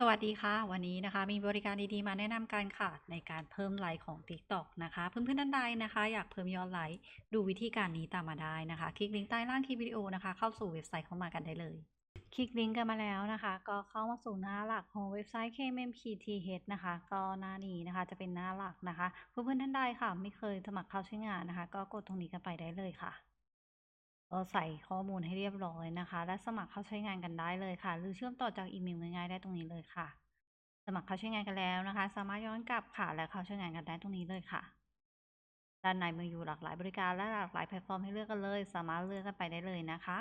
สวัสดีค่ะ วันนี้นะคะมีบริการดีๆ มาแนะนำกันค่ะในการเพิ่มไลค์ของ TikTok นะคะ เพื่อนๆท่านใดนะคะ อยากเพิ่มยอดไลค์ดูวิธีการนี้ตามมาได้นะคะ คลิกลิงก์ใต้ล่างคลิปวิดีโอนะคะ เข้าสู่เว็บไซต์เข้ามากันได้เลย คลิกลิงก์กันมาแล้วนะคะ ก็เข้ามาสู่หน้าหลักของเว็บไซต์ KMPTH นะคะ ก็หน้านี้นะคะจะเป็นหน้าหลักนะคะ เพื่อนๆท่านใดค่ะ ไม่เคยสมัครเข้าใช้งานนะคะ ก็กดตรงนี้กันไปได้เลยค่ะ ใส่ข้อมูลให้เรียบร้อยนะคะ และสมัครเข้าใช้งานกันได้เลยค่ะ หรือเชื่อมต่อจากอีเมลง่ายๆได้ตรงนี้เลยค่ะ สมัครเข้าใช้งานกันแล้วนะคะ สามารถย้อนกลับค่ะและเข้าใช้งานกันได้ตรงนี้เลยค่ะ ด้านในมีอยู่หลากหลายบริการและหลากหลายแพลตฟอร์มให้เลือกกันเลย สามารถเลือกกันไปได้เลยนะคะ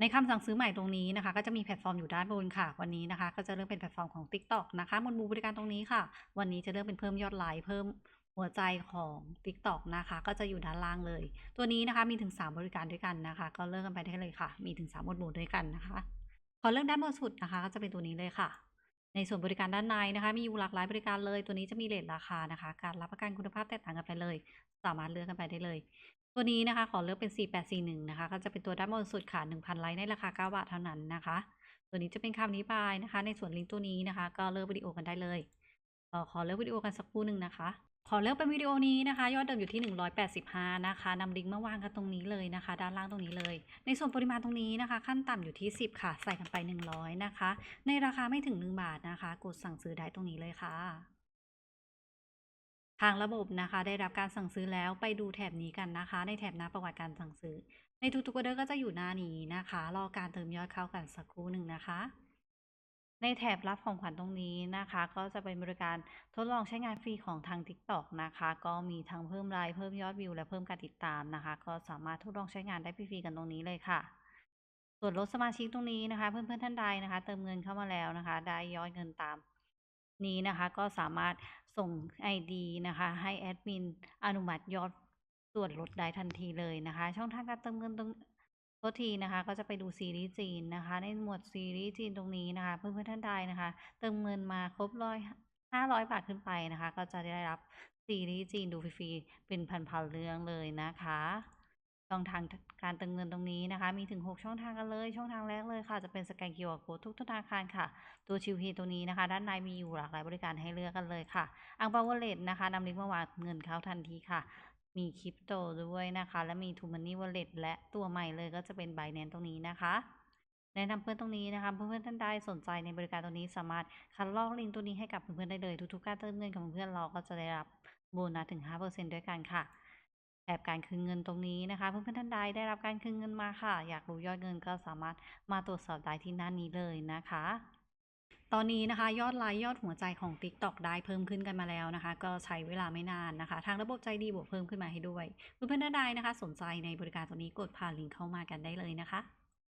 ในคำสั่งซื้อใหม่ตรงนี้นะคะ ก็จะมีแพลตฟอร์มอยู่ด้านบนค่ะ วันนี้นะคะ ก็จะเลือกเป็นแพลตฟอร์มของ TikTok นะคะบนบูบริการตรงนี้ค่ะ วันนี้จะเลือกเป็นเพิ่มยอดไลค์เพิ่ม หัวใจของ TikTok นะคะ ก็จะอยู่ด้านล่างเลย ตัวนี้นะคะมีถึง 3 บริการด้วยกันนะคะ ก็เลือกกันไปได้เลยค่ะ มีถึง 3 หมวดหมู่ด้วยกันนะคะขอเลือกด้านบนสุดนะคะ ก็จะเป็นตัวนี้เลยค่ะ ในส่วนบริการด้านในนะคะ มีอยู่หลากหลายบริการเลย ตัวนี้จะมีเรทราคานะคะ การรับประกันคุณภาพแตกต่างกันไปเลย สามารถเลือกกันไปได้เลย ตัวนี้นะคะขอเลือกเป็น 4841 นะคะ ก็จะเป็นตัวด้านบนสุดค่ะ 1,000 ไลค์ในราคา 9 บาทเท่านั้นนะคะ ตัวนี้จะเป็นคำอธิบายนะคะ ในส่วนลิงก์ตัวนี้นะคะ ก็เลือกวิดีโอกันได้เลยขอเลือกวิดีโอกันสักครู่หนึ่งนะคะ ขอเลือกเป็นวิดีโอนี้นะคะ ยอดเดิมอยู่ที่ 185 นะคะนำลิงก์มาวางกันตรงนี้เลยนะคะ ด้านล่างตรงนี้เลย ในส่วนปริมาณตรงนี้นะคะ ขั้นต่ำอยู่ที่ 10 ค่ะ ใส่กันไป 100 นะคะ ในราคาไม่ถึง 1 บาทนะคะ กดสั่งซื้อได้ตรงนี้เลยค่ะ ทางระบบนะคะ ได้รับการสั่งซื้อแล้วไปดูแถบนี้กันนะคะ ในแถบหน้าประวัติการสั่งซื้อ ในทุกๆออเดอร์ก็จะอยู่หน้านี้นะคะ รอการเติมยอดเข้ากันสักครู่หนึ่งนะคะ ในแถบรับของขวัญตรงนี้นะคะ ก็จะเป็นบริการทดลองใช้งานฟรีของทาง TikTok นะคะ ก็มีทั้งเพิ่มไลค์เพิ่มยอดวิว และเพิ่มการติดตามนะคะ ก็สามารถทดลองใช้งานได้ฟรีๆกันตรงนี้เลยค่ะ ส่วนลดสมาชิกตรงนี้นะคะ เพื่อนๆท่านใดนะคะ เติมเงินเข้ามาแล้วนะคะ ได้ยอดเงินตามนี้นะคะก็สามารถส่ง ID นะคะ ให้แอดมินอนุมัติยอดส่วนลดได้ทันทีเลยนะคะ ช่องทางการเติมเงินตรง ษทีนะคะก็จะไปดูซีรีส์จีนนะคะ ในหมวดซีรีส์จีนตรงนี้นะคะ เพื่อนเพื่อนท่านใดนะคะ เติมเงินมาครบร้อยห้าร้อยบาทขึ้นไปนะคะ ก็จะได้รับซีรีส์จีนดูฟรีๆเป็นพันๆเรื่องเลยนะคะ ช่องทางการเติมเงินตรงนี้นะคะ มีถึง 6 ช่องทางกันเลย ช่องทางแรกเลยค่ะ จะเป็นสแกน QR Code ทุกธนาคารค่ะ ตัวชิวพีตัวนี้นะคะ ด้านในมีอยู่หลากหลายบริการให้เลือกกันเลยค่ะ อังเปาวอลเลตนะคะนำลิงก์มาวางเงินเข้าทันทีค่ะ มีคริปโตด้วยนะคะ และมี t ูมันนี่วอลเล็ตและตัวใหม่เลยก็จะเป็น b บ n a n c e ตรงนี้นะคะแนะนำเพื่อนตรงนี้นะคะเพื่อนๆท่านใดสนใจในบริการตัวนี้สามารถคัดลอกลิงก์ตัวนี้ให้กับเพื่อนๆได้เลย ทุกๆการเติมเงินของเพื่อนเราก็จะได้รับโบนัสถึง 5%ด้วยกันค่ะ แอบการคืนเงินตรงนี้นะคะ เพื่อนๆท่านใดได้รับการคืนเงินมาค่ะ อยากรู้ยอดเงินก็สามารถมาตรวจสอบได้ที่หน้านี้เลยนะคะ ตอนนี้นะคะ ยอดไลค์ยอดหัวใจของ TikTok ได้เพิ่มขึ้นกันมาแล้วนะคะ ก็ใช้เวลาไม่นานนะคะ ทางระบบใจดีบวกเพิ่มขึ้นมาให้ด้วย เพื่อนๆท่านใดนะคะ สนใจในบริการตัวนี้กดผ่านลิงก์เข้ามากันได้เลยนะคะ